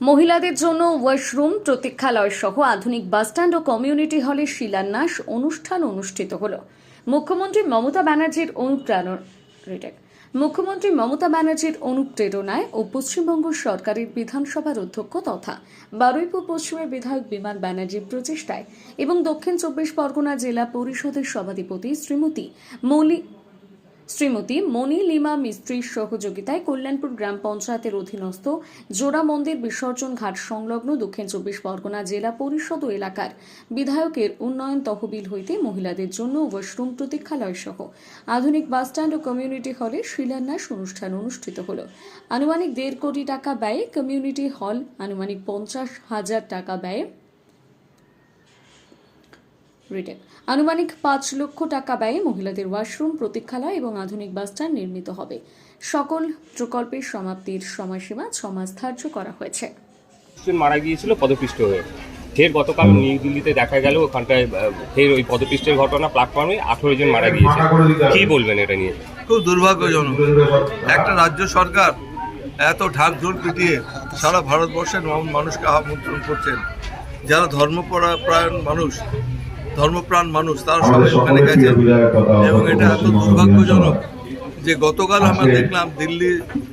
মহিলাদের জন্য ওয়াশরুম, প্রতীক্ষালয় সহ আধুনিক বাসস্ট্যান্ড ও কমিউনিটি হলে শিলান্যাস অনুষ্ঠান অনুষ্ঠিত হল। মুখ্যমন্ত্রী মমতা ব্যানার্জির অনুপ্রেরণ মুখ্যমন্ত্রী মমতা ব্যানার্জির অনুপ্রেরণায় ও পশ্চিমবঙ্গ সরকারের বিধানসভার অধ্যক্ষ তথা বারুইপুর পশ্চিমের বিধায়ক বিমান ব্যানার্জির প্রচেষ্টায় এবং দক্ষিণ চব্বিশ পরগনা জেলা পরিষদের সভাধিপতি শ্রীমতী মৌলি শ্রীমতী মণি লিমা মিস্ত্রির সহযোগিতায় কল্যাণপুর গ্রাম পঞ্চায়েতের অধীনস্থ জোড়া মন্দির বিসর্জন ঘাট সংলগ্ন দক্ষিণ চব্বিশ পরগনা জেলা পরিষদ এলাকার বিধায়কের উন্নয়ন তহবিল হইতে মহিলাদের জন্য ওয়াশরুম প্রতীক্ষালয় সহ আধুনিক বাসস্ট্যান্ড ও কমিউনিটি হলে শিলান্যাস অনুষ্ঠান অনুষ্ঠিত হল। আনুমানিক দেড় কোটি টাকা ব্যয়ে কমিউনিটি হল, আনুমানিক পঞ্চাশ হাজার টাকা ব্যয়ে রিটেক। আনুমানিক পাঁচ লক্ষ টাকা ব্যয়ে মহিলাদের ওয়াশরুম প্রতীক্ষালয় এবং আধুনিক বাসস্ট্যান্ড নির্মিত হবে। সকল প্রকল্পের সমাপ্তির সময়সীমা ছমাস ধার্য করা হয়েছে। মারা গিয়েছিল পদপিষ্ট হয়ে। ফের গতকাল নিউ দিল্লিতে দেখা গেল ওখানটায় ফের ওই পদপিষ্টের ঘটনা প্ল্যাটফর্মে আঠেরো জন মারা গিয়েছে। কি বলবেন এটা নিয়ে? খুব দুর্ভাগ্যজনক। একটা রাজ্য সরকার এত ঢাকঢোল পিটিয়ে সারা ভারতবর্ষের মানুষকে আমন্ত্রণ করছেন। যারা ধর্মপরায়ণ মানুষ ধর্মপ্রাণ মানুষ তারা সবাই ওখানে গেছেন এবং এটা এত দুর্ভাগ্যজনক যে গতকাল আমরা দেখলাম দিল্লি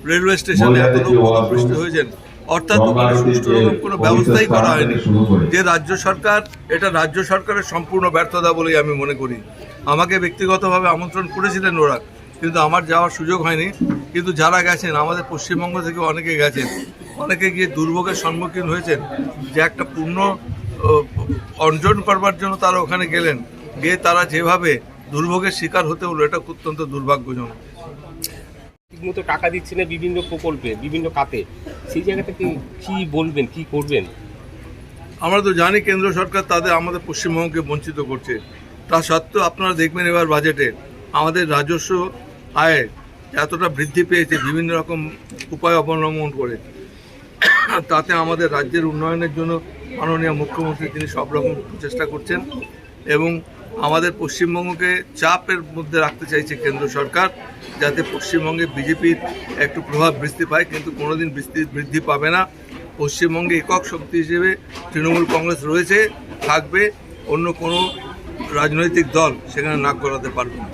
রেলওয়ে স্টেশনে এত লোক পদপৃষ্ট হয়েছেন। অর্থাৎ ওখানে সুষ্ঠু রকম কোনো ব্যবস্থাই করা হয়নি। যে রাজ্য সরকার এটা রাজ্য সরকারের সম্পূর্ণ ব্যর্থতা বলেই আমি মনে করি। আমাকে ব্যক্তিগতভাবে আমন্ত্রণ করেছিলেন ওরা কিন্তু আমার যাওয়ার সুযোগ হয়নি। কিন্তু যারা গেছেন আমাদের পশ্চিমবঙ্গ থেকে অনেকে গেছেন অনেকে গিয়ে দুর্ভোগের সম্মুখীন হয়েছেন যে একটা পূর্ণ অর্জন করবার জন্য তারা ওখানে গেলেন। গিয়ে তারা যেভাবে দুর্ভোগের শিকার হতে হলো এটা অত্যন্ত দুর্ভাগ্যজনক। ঠিকমতো টাকা দিচ্ছে না বিভিন্ন প্রকল্পে বিভিন্ন খাতে। সেই জায়গা থেকে কি বলবেন কি করবেন? আমরা তো জানি কেন্দ্র সরকার তাদের আমাদের পশ্চিমবঙ্গকে বঞ্চিত করছে। তা সত্ত্বেও আপনারা দেখবেন এবার বাজেটে আমাদের রাজস্ব আয় এতটা বৃদ্ধি পেয়েছে বিভিন্ন রকম উপায় অবলম্বন করে। তাতে আমাদের রাজ্যের উন্নয়নের জন্য মাননীয় মুখ্যমন্ত্রী তিনি সব রকম চেষ্টা করছেন এবং আমাদের পশ্চিমবঙ্গকে চাপের মধ্যে রাখতে চাইছে কেন্দ্র সরকার, যাতে পশ্চিমবঙ্গে বিজেপির একটু প্রভাব বৃদ্ধি পায়, কিন্তু কোনোদিন বৃদ্ধি বৃদ্ধি পাবে না। পশ্চিমবঙ্গে একক শক্তি হিসেবে তৃণমূল কংগ্রেস রয়েছে, থাকবে, অন্য কোনো রাজনৈতিক দল সেখানে নাক গলাতে পারবে না।